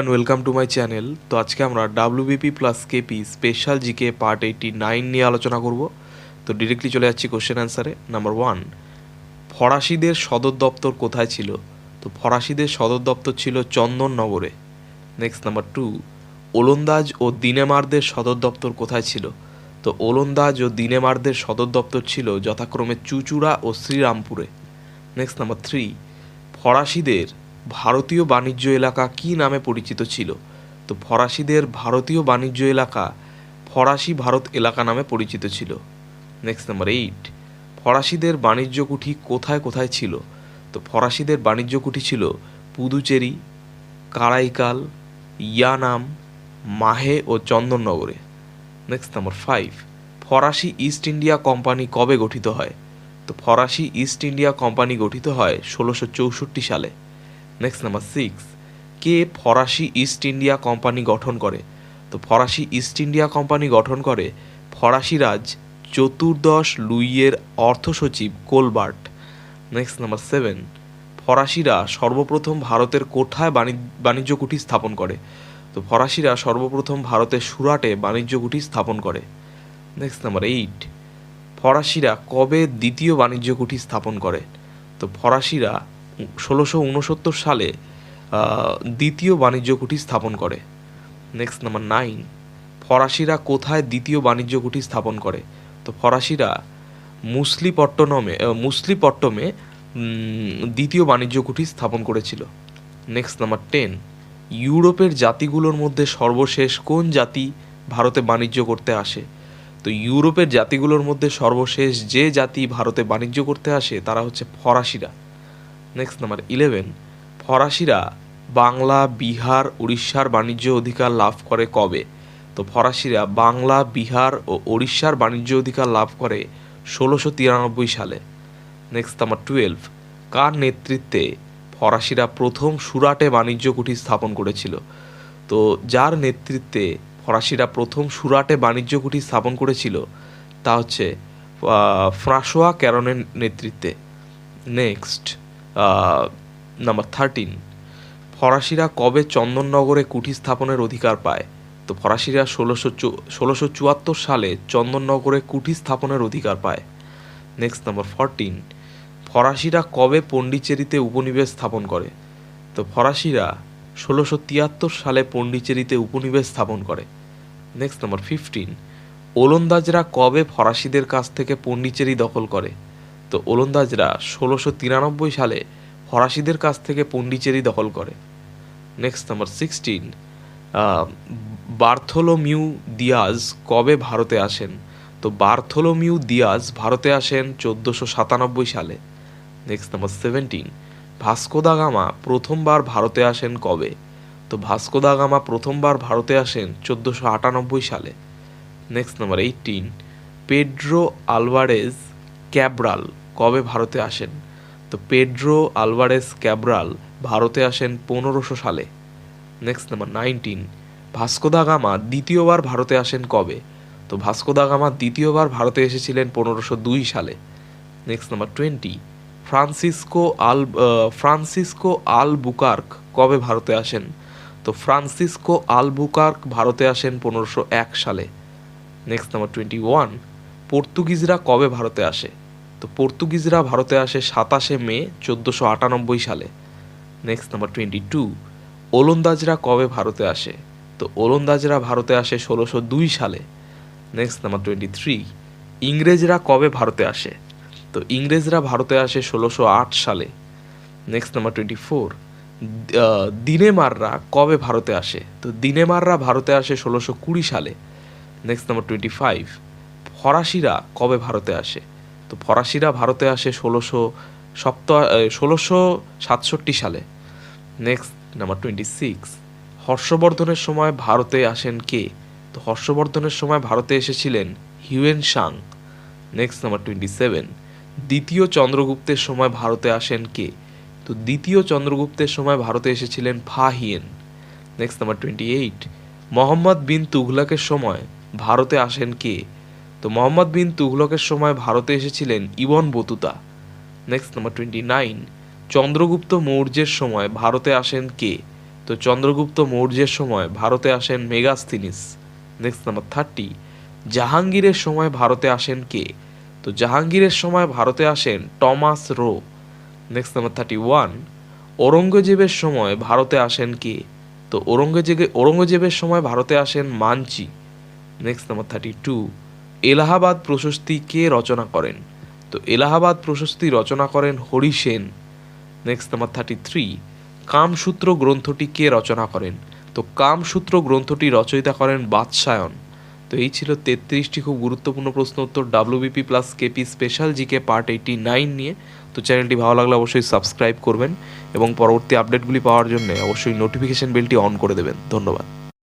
And welcome to my channel তো আজকে আমরা WBP plus KP special GK part eighty nine নিয়ে আলোচনা করব। তো ডিরেক্টলি চলে যাচ্ছি কোশ্চেন অ্যান্সারে নাম্বার ওয়ান ফরাসিদের সদর দপ্তর কোথায় ছিল? তো ফরাসিদের সদর দপ্তর ছিল চন্দননগরে। নেক্সট নাম্বার টু ওলন্দাজ ও দিনেমারদের সদর দপ্তর কোথায় ছিল? তো ওলন্দাজ ও দিনেমারদের সদর দপ্তর ছিল যথাক্রমে চুচুড়া ও শ্রীরামপুরে। নেক্সট নাম্বার থ্রি ফরাসিদের ভারতীয় বাণিজ্য এলাকা কি নামে পরিচিত ছিল? তো ফরাসিদের ভারতীয় বাণিজ্য এলাকা ফরাসি ভারত এলাকা নামে পরিচিত ছিল। নেক্সট নাম্বার এইট ফরাসিদের বাণিজ্য কুঠি কোথায় কোথায় ছিল? তো ফরাসিদের বাণিজ্য কুঠি ছিল পুদুচেরি, কারাইকাল, ইয়ানাম, মাহে ও চন্দননগরে। নেক্সট নাম্বার ফাইভ ফরাসি ইস্ট ইন্ডিয়া কোম্পানি কবে গঠিত হয়? তো ফরাসি ইস্ট ইন্ডিয়া কোম্পানি গঠিত হয় ষোলোশো চৌষট্টি সালে। নেক্সট নাম্বার সিক্স কে ফরাসি ইস্ট ইন্ডিয়া কোম্পানি গঠন করে? তো ফরাসি ইস্ট ইন্ডিয়া কোম্পানি গঠন করে ফরাসি রাজ চতুর্দশ লুইয়ের অর্থ সচিব কোলবার্ট। নেক্সট নাম্বার সেভেন ফরাসিরা সর্বপ্রথম ভারতের কোঠায় বাণিজ্য কুঠি স্থাপন করে। তো ফরাসিরা সর্বপ্রথম ভারতের সুরাটে বাণিজ্য কুঠি স্থাপন করে। নেক্সট নাম্বার এইট ফরাসিরা কবে দ্বিতীয় বাণিজ্য কুঠি স্থাপন করে? তো ফরাসিরা ষোলোশো উনসত্তর সালে দ্বিতীয় বাণিজ্য কুঠি স্থাপন করে। নেক্সট নাম্বার নাইন ফরাসিরা কোথায় দ্বিতীয় বাণিজ্য কুঠি স্থাপন করে? তো ফরাসিরা মুসলিপট্টনমে মুসলিপট্টমে দ্বিতীয় বাণিজ্য কুঠি স্থাপন করেছিল। নেক্সট নাম্বার টেন ইউরোপের জাতিগুলোর মধ্যে সর্বশেষ কোন জাতি ভারতে বাণিজ্য করতে আসে? তো ইউরোপের জাতিগুলোর মধ্যে সর্বশেষ যে জাতি ভারতে বাণিজ্য করতে আসে, তারা হচ্ছে ফরাসিরা। নেক্সট নাম্বার ইলেভেন ফরাসিরা বাংলা, বিহার, উড়িষ্যার বাণিজ্য অধিকার লাভ করে কবে? তো ফরাসিরা বাংলা, বিহার ও উড়িষ্যার বাণিজ্য অধিকার লাভ করে ষোলোশো তিরানব্বই সালে। নেক্সট নাম্বার টুয়েলভ কার নেতৃত্বে ফরাসিরা প্রথম সুরাটে বাণিজ্য কুঠি স্থাপন করেছিল? তো যার নেতৃত্বে ফরাসিরা প্রথম সুরাটে বাণিজ্য কুঠি স্থাপন করেছিল, তা হচ্ছে ফ্রাঁসোয়া ক্যারনের নেতৃত্বে। নেক্সট নাম্বার থার্টিন ফরাসিরা কবে চন্দননগরে কুঠি স্থাপনের অধিকার পায়? তো ফরাসিরা ষোলোশো ষোলোশো চুয়াত্তর সালে চন্দননগরে কুঠি স্থাপনের অধিকার পায়। নেক্সট নাম্বার ফরটিন ফরাসিরা কবে পন্ডিচেরিতে উপনিবেশ স্থাপন করে? তো ফরাসিরা ষোলোশো তিয়াত্তর সালে পন্ডিচেরিতে উপনিবেশ স্থাপন করে। নেক্সট নাম্বার ফিফটিন ওলন্দাজরা কবে ফরাসিদের কাছ থেকে পন্ডিচেরি দখল করে? তো ওলন্দাজরা ষোলোশো তিরানব্বই সালে ফরাসিদের কাছ থেকে পন্ডিচেরি দখল করে। Next number sixteen Bartholomew Dias কবে ভারতে আসেন? তো বার্থোলোমিউ দিয়াজ ভারতে আসেন চোদ্দোশো সাতানব্বই সালে। Next number seventeen Vasco da Gama প্রথমবার ভারতে আসেন কবে? তো ভাস্কো দা গামা প্রথমবার ভারতে আসেন চোদ্দোশো আটানব্বই সালে। Next number eighteen Pedro Alvares Cabral কবে ভারতে আসেন? তো পেড্রো আলভারেজ ক্যাব্রাল ভারতে আসেন পনেরোশো সালে। Next number nineteen Vasco da Gama দ্বিতীয়বার ভারতে আসেন কবে? তো ভাস্কো দা গামা দ্বিতীয়বার ভারতে এসেছিলেন পনেরোশো দুই সালে। নেক্সট নাম্বার টোয়েন্টি ফ্রান্সিসকো আল ফ্রান্সিসকো আল বুকার্ক কবে ভারতে আসেন? তো ফ্রান্সিসকো আল বুকার্ক ভারতে আসেন পনেরোশো এক সালে। নেক্সট নাম্বার টোয়েন্টি ওয়ান পর্তুগিজরা কবে ভারতে আসে? তো পর্তুগিজরা ভারতে আসে সাতাশে মে চোদ্দোশো আটানব্বই সালে। নেক্সট নাম্বার টোয়েন্টি টু ওলন্দাজরা কবে ভারতে আসে? তো ওলন্দাজরা ভারতে আসে ষোলোশো দুই সালে। নেক্সট নাম্বার টোয়েন্টি থ্রি ইংরেজরা কবে ভারতে আসে? তো ইংরেজরা ভারতে আসে ষোলোশো আট সালে। নেক্সট নাম্বার টোয়েন্টি ফোর দিনেমাররা কবে ভারতে আসে? তো দিনেমাররা ভারতে আসে ষোলোশো কুড়ি সালে। নেক্সট নাম্বার টোয়েন্টি ফাইভ ফরাসিরা কবে ভারতে আসে? তো ফরাসিরা ভারতে আসে ষোলোশো সপ্তাহ ষোলোশো সাতষট্টি সালে। নেক্সট নাম্বার টোয়েন্টি সিক্স হর্ষবর্ধনের সময় ভারতে আসেন কে? তো হর্ষবর্ধনের সময় ভারতে এসেছিলেন Hiuen Tsang next number twenty seven দ্বিতীয় চন্দ্রগুপ্তের সময় ভারতে আসেন কে? তো দ্বিতীয় চন্দ্রগুপ্তের সময় ভারতে এসেছিলেন Fa Hien. Next number twenty eight Muhammad bin তুঘলাকের সময় ভারতে আসেন কে? তো মোহাম্মদ বিন তুঘলকের সময় ভারতে এসেছিলেন Ibn Battuta. Next number twenty nine Chandragupta মৌর্যের সময় ভারতে আসেন কে? তো চন্দ্রগুপ্ত মৌর্যের সময় ভারতে আসেন মেগাস্তিনিস নেক্সট নাম্বার থার্টি জাহাঙ্গীরের সময় ভারতে আসেন কে? তো জাহাঙ্গীরের সময় ভারতে আসেন Thomas Roe. Next number thirty one ঔরঙ্গজেবের সময় ভারতে আসেন কে? তো ঔরঙ্গজেবে ঔরঙ্গজেবের সময় ভারতে আসেন Manucci next number thirty two Allahabad Prashasti কে রচনা করেন? তো এলাহাবাদ প্রশস্তি রচনা করেন Hari Sen. Next number thirty three Kamasutra গ্রন্থটি কে রচনা করেন? তো কামসূত্র গ্রন্থটি রচয়িতা করেন বাদশায়ন। তো এই ছিল তেত্রিশটি খুব গুরুত্বপূর্ণ প্রশ্ন উত্তর WBP plus KP special GK part eighty nine নিয়ে। তো চ্যানেলটি ভালো লাগলে অবশ্যই সাবস্ক্রাইব করবেন এবং পরবর্তী আপডেটগুলি পাওয়ার জন্য অবশ্যই নোটিফিকেশন বেলটি অন করে দেবেন। ধন্যবাদ।